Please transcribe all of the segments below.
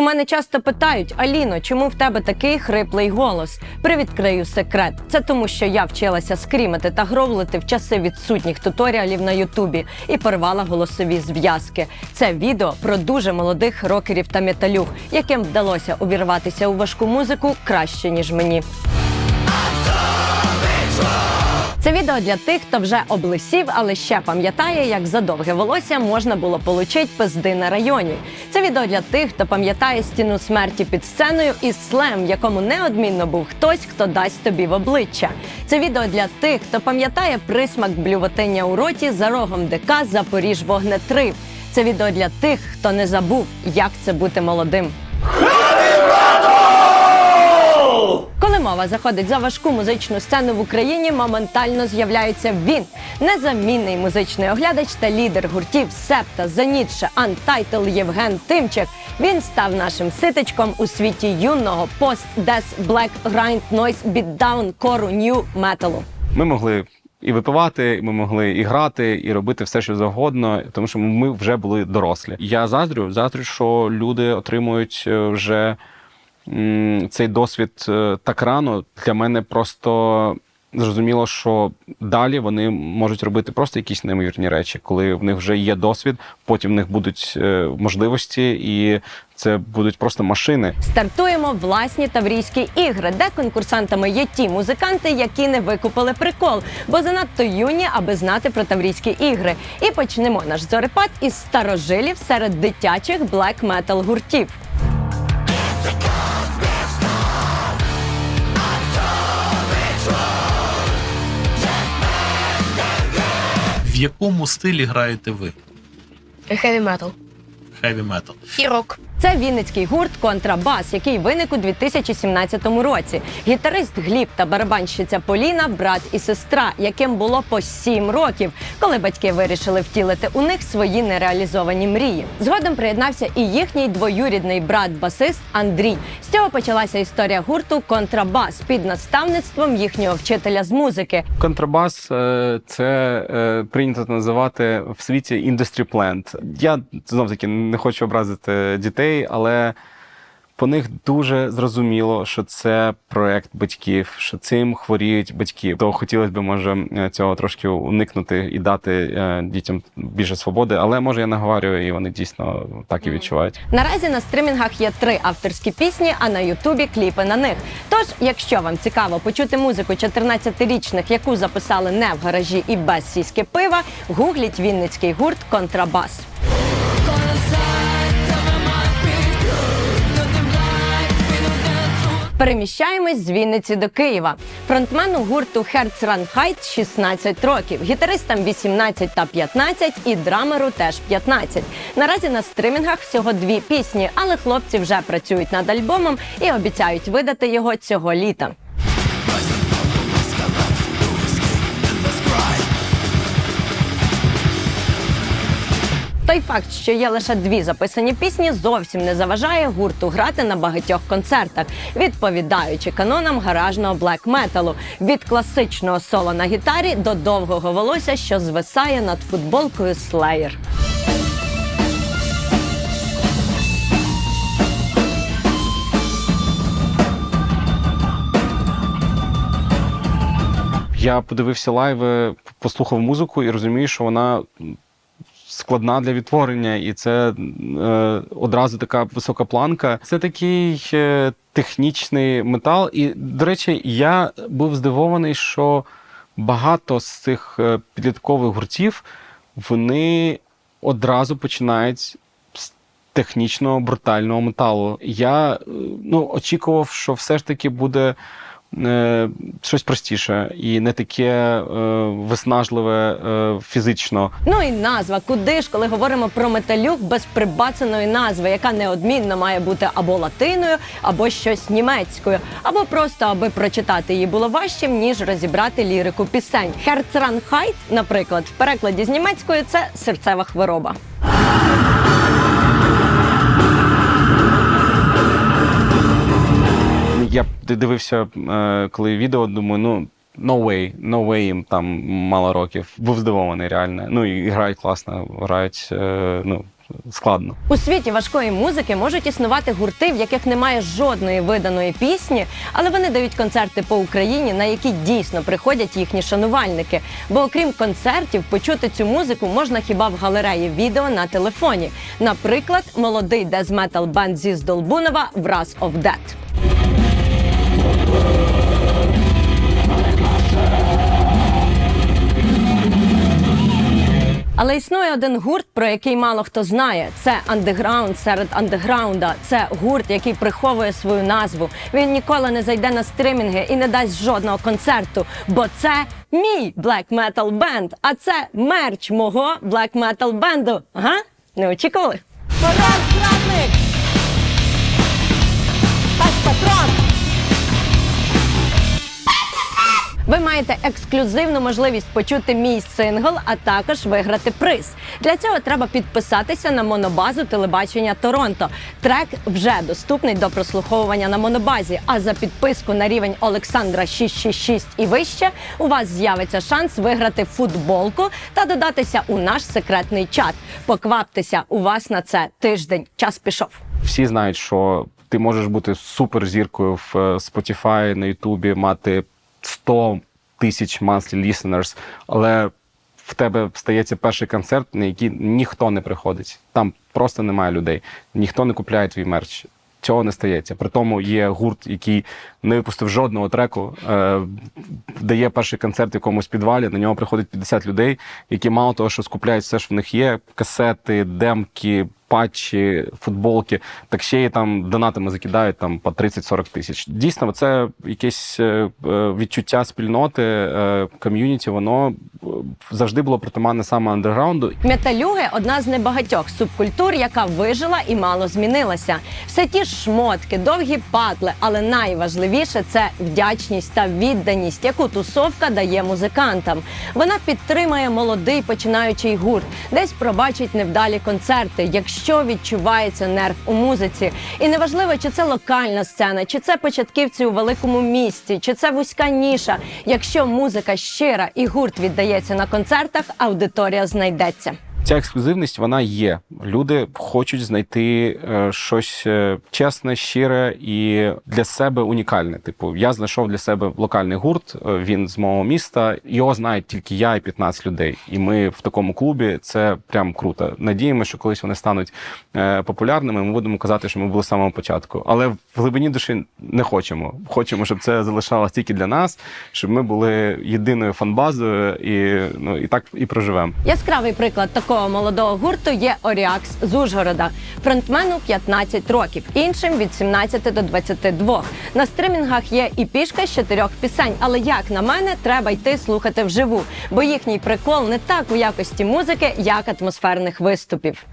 У мене часто питають: Аліно, чому в тебе такий хриплий голос? Привідкрию секрет. Це тому, що я вчилася скрімити та гровлити в часи відсутніх туторіалів на Ютубі і порвала голосові зв'язки. Це відео про дуже молодих рокерів та металюг, яким вдалося увірватися у важку музику краще ніж мені. Це відео для тих, хто вже облисів, але ще пам'ятає, як за довге волосся можна було получить пизди на районі. Це відео для тих, хто пам'ятає стіну смерті під сценою і слем, в якому неодмінно був хтось, хто дасть тобі в обличчя. Це відео для тих, хто пам'ятає присмак блювотиння у роті за рогом ДК Запоріж вогнетрив. Це відео для тих, хто не забув, як це бути молодим. Коли мова заходить за важку музичну сцену в Україні, моментально з'являється він незамінний музичний оглядач та лідер гуртів Септа, Занітше, Антайтл Євген Тимчик. Він став нашим ситечком у світі юного пост дес блек грайнд нойс бітдаун кору нью металу. Ми могли і випивати, ми могли і грати, і робити все, що завгодно, тому що ми вже були дорослі. Я заздрю, заздрю, що люди отримують е, вже цей досвід е, так рано. Для мене просто зрозуміло, що далі вони можуть робити просто якісь неймовірні речі, коли в них вже є досвід, потім в них будуть е, можливості, і це будуть просто машини. Стартуємо власні таврійські ігри, де конкурсантами є ті музиканти, які не викупили прикол, бо занадто юні, аби знати про таврійські ігри. І почнемо наш зорепад із старожилів серед дитячих блек метал гуртів. В якому стилі граєте ви? Heavy metal. Хеві метал. І рок. Це вінницький гурт Контрабас, який виник у 2017 році. Гітарист Гліб та барабанщиця Поліна, брат і сестра, яким було по сім років, коли батьки вирішили втілити у них свої нереалізовані мрії. Згодом приєднався і їхній двоюрідний брат-басист Андрій. З цього почалася історія гурту Контрабас під наставництвом їхнього вчителя з музики. Контрабас е, це е, прийнято називати в світі industry plant. Я знов таки не хочу образити дітей, але по них дуже зрозуміло, що це проект батьків, що цим хворіють батьки. То хотілося б, може, цього трошки уникнути і дати е, дітям більше свободи, але може я наговорюю, і вони дійсно так і відчувають. Наразі на стримінгах є три авторські пісні, а на Ютубі кліпи на них. Тож, якщо вам цікаво почути музику 14-річних, яку записали не в гаражі і без сіськи пива, гугліть вінницький гурт Контрабас. Переміщаємось з Вінниці до Києва. Фронтмену гурту Run 16 років, гітаристам 18 та 15 і драмеру теж 15. Наразі на стримінгах всього дві пісні, але хлопці вже працюють над альбомом і обіцяють видати його цього літа. Той факт, що є лише дві записані пісні, зовсім не заважає гурту грати на багатьох концертах, відповідаючи канонам гаражного блек металу від класичного соло на гітарі до довгого волосся, що звисає над футболкою Slayer. Я подивився лайви, послухав музику і розумію, що вона складна для відтворення, і це е, одразу така висока планка. Це такий е, технічний метал. І, до речі, я був здивований, що багато з цих е, підліткових гуртів вони одразу починають з технічного брутального металу. Я е, ну, очікував, що все ж таки буде щось простіше і не таке е, виснажливе е, фізично. Ну і назва. Куди ж, коли говоримо про металюк без прибацаної назви, яка неодмінно має бути або латиною, або щось німецькою, або просто аби прочитати її було важчим, ніж розібрати лірику пісень. Herzranheit, наприклад, в перекладі з німецької це серцева хвороба. Я дивився, е, коли відео, думаю, ну. No way, no way їм там мало років. Був здивований реально. Ну і грають класно, грають. е, Ну складно. У світі важкої музики можуть існувати гурти, в яких немає жодної виданої пісні, але вони дають концерти по Україні, на які дійсно приходять їхні шанувальники. Бо окрім концертів, почути цю музику можна хіба в галереї відео на телефоні. Наприклад, молодий дез-метал банд зі Здолбунова «Wrath of Death». Але існує один гурт, про який мало хто знає. Це андеграунд серед андеграунда. Це гурт, який приховує свою назву. Він ніколи не зайде на стримінги і не дасть жодного концерту, бо це мій black metal бенд, а це мерч мого black metal бенду. Ага, не очікували? Ви маєте ексклюзивну можливість почути мій сингл, а також виграти приз. Для цього треба підписатися на монобазу телебачення Торонто. Трек вже доступний до прослуховування на монобазі. А за підписку на рівень Олександра 666 і вище у вас з'явиться шанс виграти футболку та додатися у наш секретний чат. Покваптеся, у вас на це тиждень. Час пішов. Всі знають, що ти можеш бути суперзіркою в е, Spotify, на Ютубі, мати 100 тисяч monthly listeners, але в тебе стається перший концерт, на який ніхто не приходить. Там просто немає людей, ніхто не купляє твій мерч. Цього не стається. При тому є гурт, який не випустив жодного треку, е, дає перший концерт в якомусь підвалі. На нього приходить 50 людей, які мало того, що скупляють все, що в них є: касети, демки, патчі, футболки, так ще й там донатами закидають там по 30-40 тисяч. Дійсно, це якесь е, е, відчуття спільноти, е, ком'юніті. Воно завжди було притаманне саме андерграунду. Металюги одна з небагатьох субкультур, яка вижила і мало змінилася. Все ті ж шмотки, довгі патли, але найважливіше це вдячність та відданість, яку тусовка дає музикантам. Вона підтримує молодий починаючий гурт, десь пробачить невдалі концерти, якщо відчувається нерв у музиці. І неважливо, чи це локальна сцена, чи це початківці у великому місті, чи це вузька ніша. Якщо музика щира і гурт віддається на концертах, аудиторія знайдеться. Ця ексклюзивність вона є. Люди хочуть знайти е, щось е, чесне, щире і для себе унікальне. Типу, я знайшов для себе локальний гурт. е, Він з мого міста. Його знають тільки я і 15 людей. І ми в такому клубі це прям круто. Надіємося, що колись вони стануть популярними. Ми будемо казати, що ми були з самого початку. Але в глибині душі не хочемо. Хочемо, щоб це залишалось тільки для нас, щоб ми були єдиною фанбазою і ну і так і проживемо. Яскравий приклад такого молодого гурту є Оріакс з Ужгорода. Фронтмену 15 років, іншим від 17 до 22. На стримінгах є і пішка з чотирьох пісень. Але як на мене, треба йти слухати вживу, бо їхній прикол не так у якості музики, як атмосферних виступів.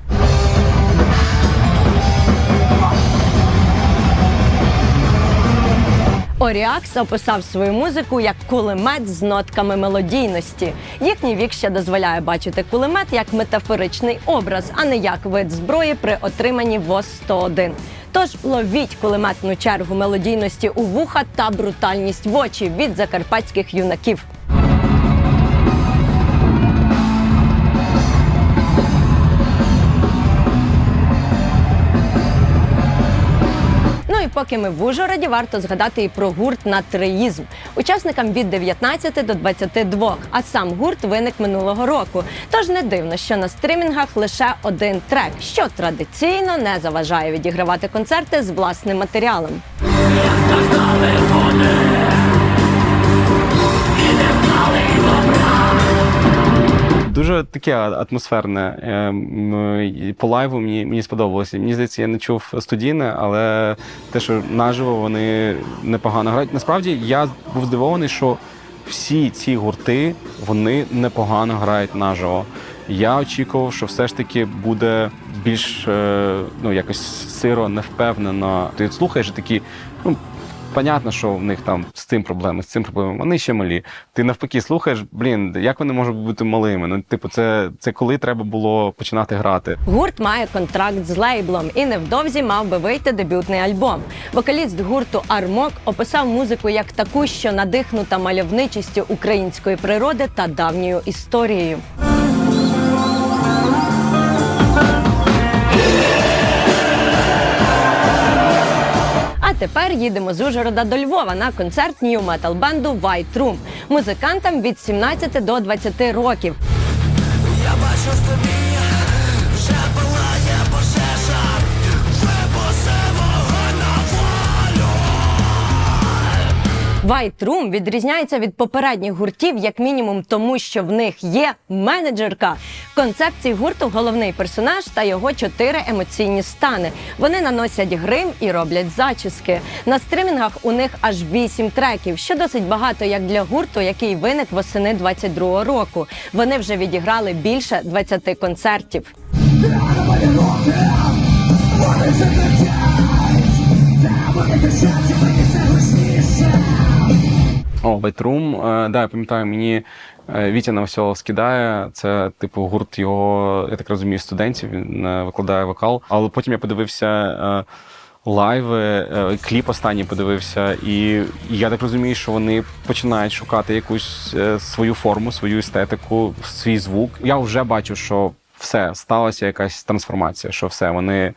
Оріакс описав свою музику як кулемет з нотками мелодійності. Їхній вік ще дозволяє бачити кулемет як метафоричний образ, а не як вид зброї при отриманні ВОЗ 101. Тож ловіть кулеметну чергу мелодійності у вуха та брутальність в очі від закарпатських юнаків. Поки ми в Ужгороді, варто згадати і про гурт Натриїзм. Учасникам від 19 до 22, а сам гурт виник минулого року. Тож не дивно, що на стримінгах лише один трек, що традиційно не заважає відігравати концерти з власним матеріалом. Дуже таке атмосферне. е, По лайву мені, мені сподобалося. Мені здається, я не чув студійне, але те, що наживо вони непогано грають. Насправді я був здивований, що всі ці гурти вони непогано грають наживо. Я очікував, що все ж таки буде більш е, ну якось сиро, невпевнено. Ти слухаєш такі, ну. Понятно, що в них там з цим проблеми, з цим проблеми. Вони ще малі. Ти навпаки слухаєш, блін, як вони можуть бути малими? Ну, типу, це, це коли треба було починати грати. Гурт має контракт з лейблом і невдовзі мав би вийти дебютний альбом. Вокаліст гурту Армок описав музику як таку, що надихнута мальовничістю української природи та давньою історією. Тепер їдемо з Ужгорода до Львова на концерт нью метал бенду White Room. Музикантам від 17 до 20 років. White Room відрізняється від попередніх гуртів, як мінімум, тому що в них є менеджерка. В концепції гурту головний персонаж та його чотири емоційні стани. Вони наносять грим і роблять зачіски. На стримінгах у них аж вісім треків, що досить багато як для гурту, який виник восени 22-го року. Вони вже відіграли більше 20 концертів. О, Lightroom, е, да, я пам'ятаю, мені е, Вітя Новоселов скидає. Це типу гурт його, я так розумію, студентів. Він е, викладає вокал. Але потім я подивився лайви, кліп останній подивився, і, я так розумію, що вони починають шукати якусь свою форму, свою естетику, свій звук. Я вже бачу, що все сталася якась трансформація, що все вони.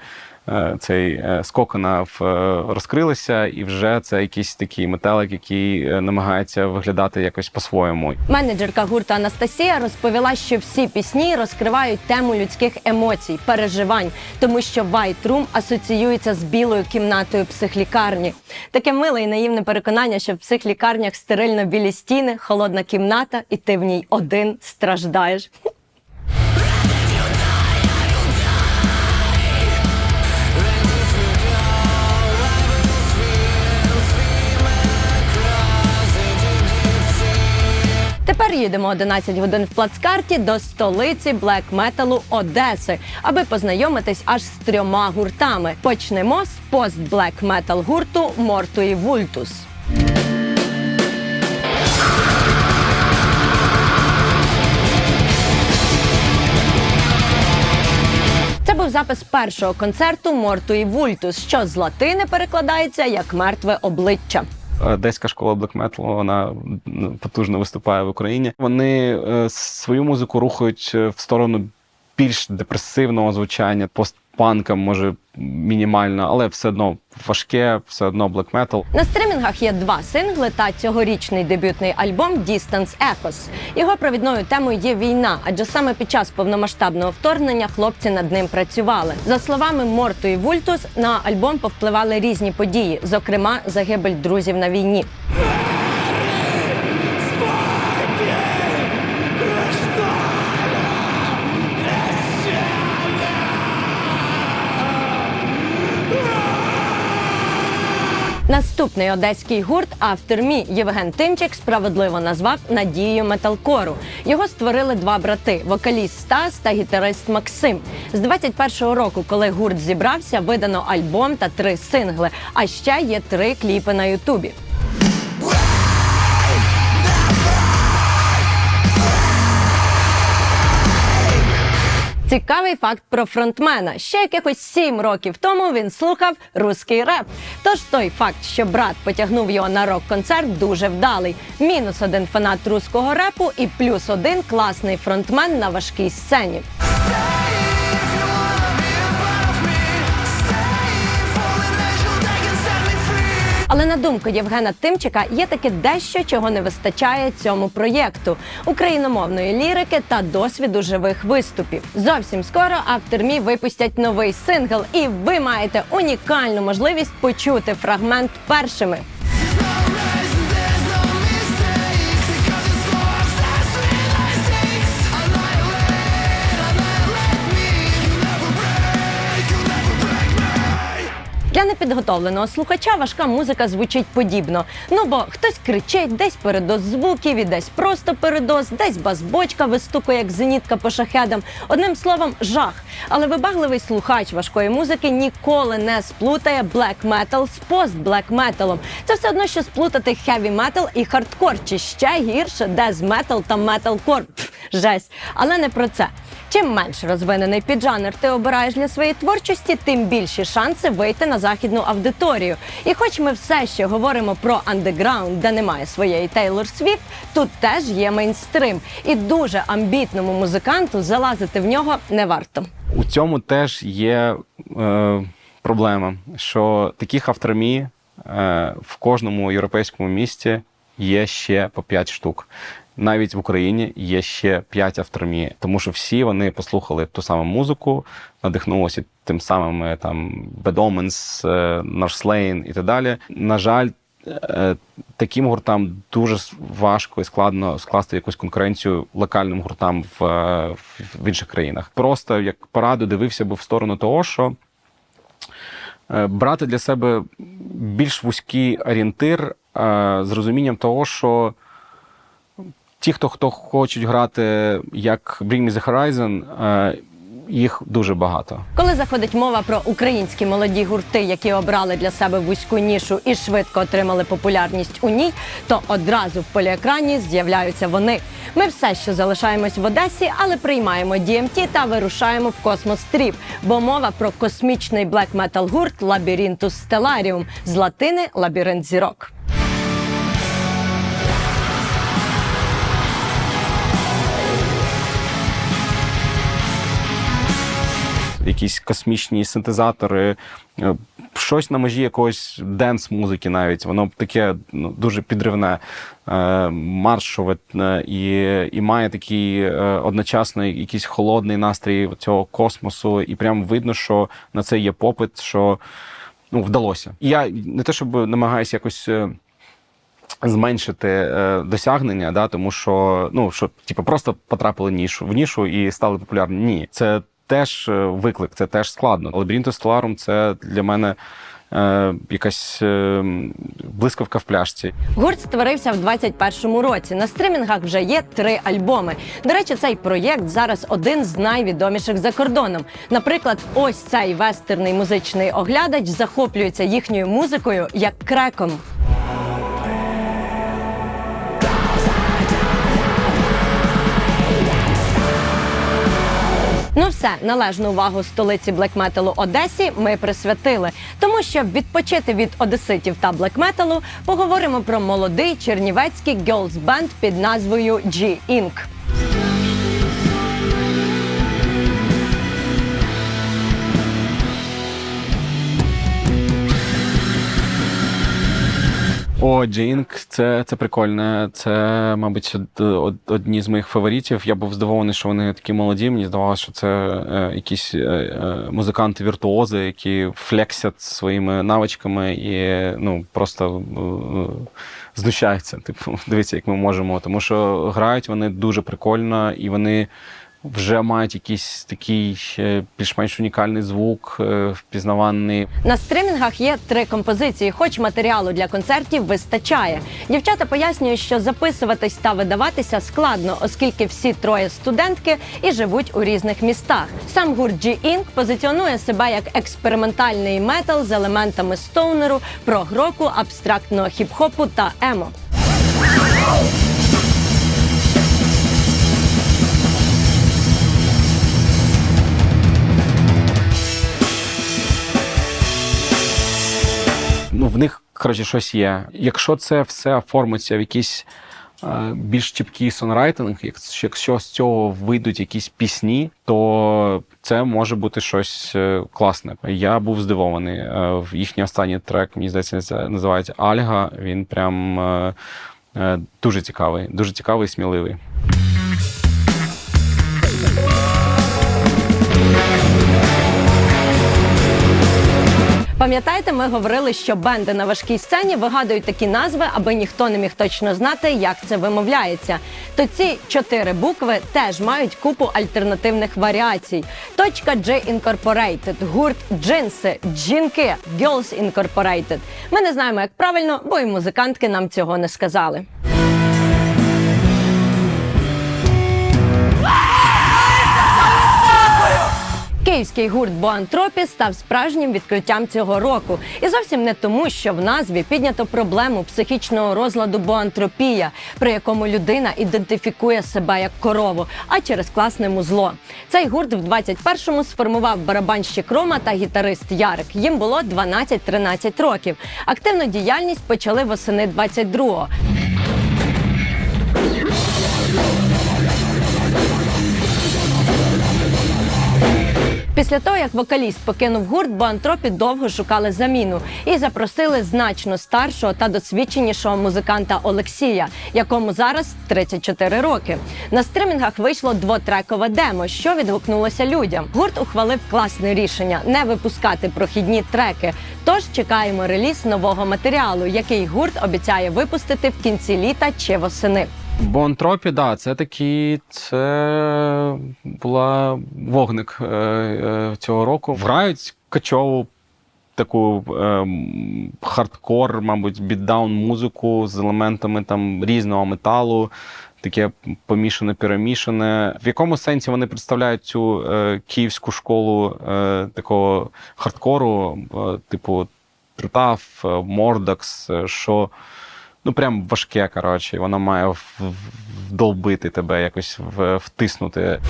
Е, Цей е, в, е, розкрилися, і вже це якийсь такий метелик, який намагається виглядати якось по-своєму. Менеджерка гурту Анастасія розповіла, що всі пісні розкривають тему людських емоцій, переживань, тому що White Room асоціюється з білою кімнатою психлікарні. Таке миле і наївне переконання, що в психлікарнях стерильно білі стіни, холодна кімната, і ти в ній один страждаєш. Тепер їдемо 11 годин в плацкарті до столиці блек-металу Одеси, аби познайомитись аж з трьома гуртами. Почнемо з пост-блек-метал гурту Мортуї Вультус. Це був запис першого концерту Мортуї Вультус, що з латини перекладається як мертве обличчя. Одеська школа блекметалу, вона потужно виступає в Україні. Вони е, свою музику рухають е, в сторону більш депресивного звучання, постпанка, може мінімально, але все одно важке, все одно блекметал. На стримінгах є два сингли та цьогорічний дебютний альбом Distance Echos. Його провідною темою є війна, адже саме під час повномасштабного вторгнення хлопці над ним працювали. За словами Морту і Вультус, на альбом повпливали різні події, зокрема загибель друзів на війні. Наступний одеський гурт After Me Євген Тимчик справедливо назвав надією металкору. Його створили два брати: вокаліст Стас та гітарист Максим. З 21-го року, коли гурт зібрався, видано альбом та три сингли. А ще є три кліпи на Ютубі. Цікавий факт про фронтмена. Ще якихось сім років тому він слухав руський реп. Тож той факт, що брат потягнув його на рок-концерт, дуже вдалий. Мінус один фанат руського репу і плюс один класний фронтмен на важкій сцені. Але на думку Євгена Тимчика є таке дещо, чого не вистачає цьому проєкту: україномовної лірики та досвіду живих виступів. Зовсім скоро автор мій випустять новий сингл, і ви маєте унікальну можливість почути фрагмент першими. Для непідготовленого слухача важка музика звучить подібно. Ну бо хтось кричить, десь передоз звуків, і десь просто передоз, десь бас-бочка вистукує, як зенітка по шахедам. Одним словом, жах. Але вибагливий слухач важкої музики ніколи не сплутає блек метал з пост-блек металом. Це все одно, що сплутати хеві метал і хардкор, чи ще гірше дез метал та металкор. Жесть. Але не про це. Чим менш розвинений піджанр ти обираєш для своєї творчості, тим більші шанси вийти на західну аудиторію. І хоч ми все ще говоримо про андеграунд, де немає своєї Тейлор Свіфт, тут теж є мейнстрим. І дуже амбітному музиканту залазити в нього не варто. У цьому теж є е, проблема, що таких автормі е, в кожному європейському місті є ще по 5 штук. Навіть в Україні є ще 5 автормії, тому що всі вони послухали ту саму музику, надихнулися тим самим е, там Bedomens, Нарслейн і так далі. На жаль, е, таким гуртам дуже важко і складно скласти якусь конкуренцію локальним гуртам в, е, в- інших країнах. Просто як пораду дивився би в сторону того, що брати для себе більш вузький орієнтир з розумінням того, що ті, хто, хто хочуть грати як Bring Me The Horizon, їх дуже багато. Коли заходить мова про українські молоді гурти, які обрали для себе вузьку нішу і швидко отримали популярність у ній, то одразу в поліекрані з'являються вони. Ми все ще залишаємось в Одесі, але приймаємо DMT та вирушаємо в космос Тріп, бо мова про космічний блек метал гурт Лабіринтус Стеларіум з латини лабіринт зірок. Якісь космічні синтезатори, е, щось на межі якогось денс-музики навіть. Воно таке ну, дуже підривне, е, маршове е, і, і має такий одночасно якийсь холодний настрій цього космосу, і прям видно, що на це є попит, що ну, вдалося. І я не те, щоб намагаюся якось. Зменшити е, досягнення, да, тому що ну що типу, просто потрапили нішу в нішу і стали популярні. Ні, це теж е, виклик, це теж складно. Лабіринту Stellarum – це для мене е, якась е, блискавка в пляшці. Гурт створився в 21-му році. На стримінгах вже є три альбоми. До речі, цей проєкт зараз один з найвідоміших за кордоном. Наприклад, ось цей вестерний музичний оглядач захоплюється їхньою музикою як креком. Ну все, належну увагу столиці блекметалу Одесі ми присвятили. Тому щоб відпочити від одеситів та блекметалу, поговоримо про молодий чернівецький гьолз бенд під назвою G О, Джинк, це, це прикольне. Це, мабуть, од- од- одні з моїх фаворитів. Я був здивований, що вони такі молоді. Мені здавалося, що це е, якісь е, е, музиканти-віртуози, які флексять своїми навичками і ну просто е, знущаються. Типу, дивіться, як ми можемо. Тому що грають вони дуже прикольно і вони. Вже мають якийсь такий більш-менш унікальний звук, е, впізнаваний. На стримінгах є три композиції, хоч матеріалу для концертів вистачає. Дівчата пояснюють, що записуватись та видаватися складно, оскільки всі троє студентки і живуть у різних містах. Сам гурт G-Inc позиціонує себе як експериментальний метал з елементами стоунеру, прогроку, абстрактного хіп-хопу та емо. Ну, в них коротше щось є. Якщо це все оформиться в якийсь е, більш чіткий сонрайтинг, якщо, з цього вийдуть якісь пісні, то це може бути щось е, класне. Я був здивований. Е, їхній останній трек, мені здається, це називається Альга. Він прям дуже цікавий, дуже цікавий сміливий. Пам'ятаєте, ми говорили, що бенди на важкій сцені вигадують такі назви, аби ніхто не міг точно знати, як це вимовляється. То ці чотири букви теж мають купу альтернативних варіацій. Точка G Incorporated, гурт джинси, джінки, Girls Incorporated. Ми не знаємо, як правильно, бо і музикантки нам цього не сказали. Київський гурт Боантропі став справжнім відкриттям цього року. І зовсім не тому, що в назві піднято проблему психічного розладу боантропія, при якому людина ідентифікує себе як корову, а через класне музло. Цей гурт в 21-му сформував барабанщик Рома та гітарист Ярик. Їм було 12-13 років. Активну діяльність почали восени 22-го. Після того, як вокаліст покинув гурт, Боантропі довго шукали заміну і запросили значно старшого та досвідченішого музиканта Олексія, якому зараз 34 роки. На стримінгах вийшло двотрекове демо, що відгукнулося людям. Гурт ухвалив класне рішення не випускати прохідні треки. Тож чекаємо реліз нового матеріалу, який гурт обіцяє випустити в кінці літа чи восени. Бонтропі, да, це такі, це була вогник е, е, цього року. Грають качову таку е, хардкор, мабуть, бітдаун музику з елементами там різного металу. Таке помішане, перемішане. В якому сенсі вони представляють цю е, київську школу е, такого хардкору, е, типу Трутав, е, Мордокс, е, що ну прям важке, коротше, воно має вдолбити тебе, якось втиснути.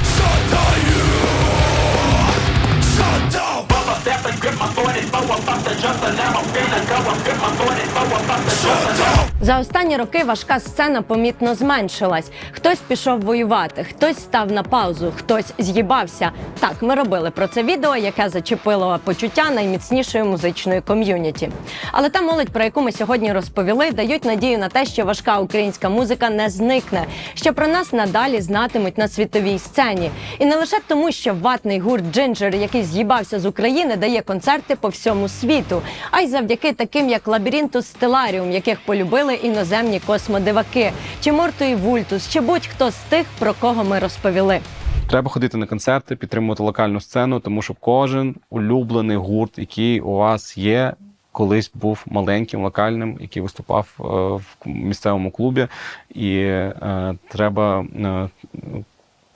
За останні роки важка сцена помітно зменшилась. Хтось пішов воювати, хтось став на паузу, хтось з'їбався. Так, ми робили про це відео, яке зачепило почуття найміцнішої музичної ком'юніті. Але та молодь, про яку ми сьогодні розповіли, дають надію на те, що важка українська музика не зникне, що про нас надалі знатимуть на світовій сцені. І не лише тому, що ватний гурт Джинджер, який з'їбався з України, дає концерти по всьому світу, а й завдяки таким, як Лабіринтус Стеларіум, яких полюбили іноземні космодиваки, чи Морту і Вультус, чи будь-хто з тих, про кого ми розповіли. Треба ходити на концерти, підтримувати локальну сцену, тому що кожен улюблений гурт, який у вас є, колись був маленьким, локальним, який виступав е, в місцевому клубі, і е, треба е,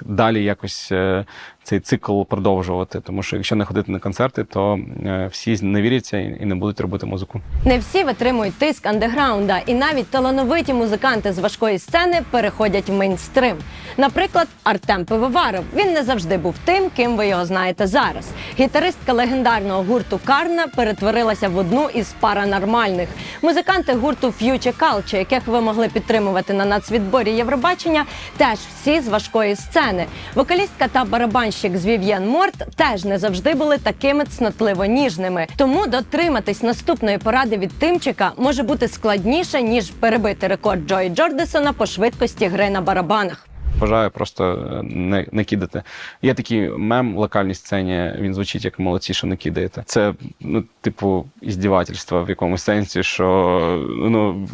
далі якось е, цей цикл продовжувати. Тому що якщо не ходити на концерти, то е, всі не віряться і не будуть робити музику. Не всі витримують тиск андеграунда, і навіть талановиті музиканти з важкої сцени переходять в мейнстрим. Наприклад, Артем Пивоваров. Він не завжди був тим, ким ви його знаєте зараз. Гітаристка легендарного гурту Карна перетворилася в одну із паранормальних. Музиканти гурту Future Culture, яких ви могли підтримувати на нацвідборі Євробачення, теж всі з важкої сцени. Вокалістка та барабанщик з Вів'єн Морт теж не завжди були такими цнотливо ніжними. Тому дотриматись наступної поради від Тимчика може бути складніше ніж перебити рекорд Джої Джордисона по швидкості гри на барабанах. Бажаю просто е, не, не кидати. Є такий мем в локальній сцені, він звучить як молодці, що не кидаєте. Це, ну, типу, іздівательство в якомусь сенсі, що ну,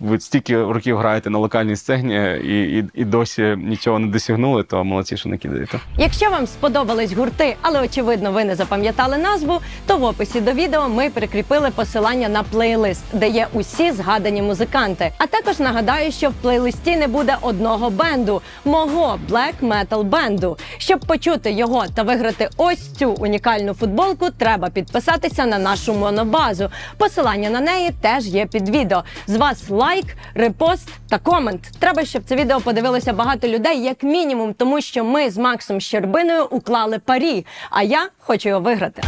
ви стільки років граєте на локальній сцені і, і, і досі нічого не досягнули, то молодці, що не кидаєте. Якщо вам сподобались гурти, але очевидно ви не запам'ятали назву, то в описі до відео ми прикріпили посилання на плейлист, де є усі згадані музиканти. А також нагадаю, що в плейлисті не буде одного бенду мого Metal бенду. Щоб почути його та виграти ось цю унікальну футболку, треба підписатися на нашу монобазу. Посилання на неї теж є під відео. З вас лайк, репост та комент. Треба, щоб це відео подивилося багато людей, як мінімум, тому що ми з Максом Щербиною уклали парі. А я хочу його виграти.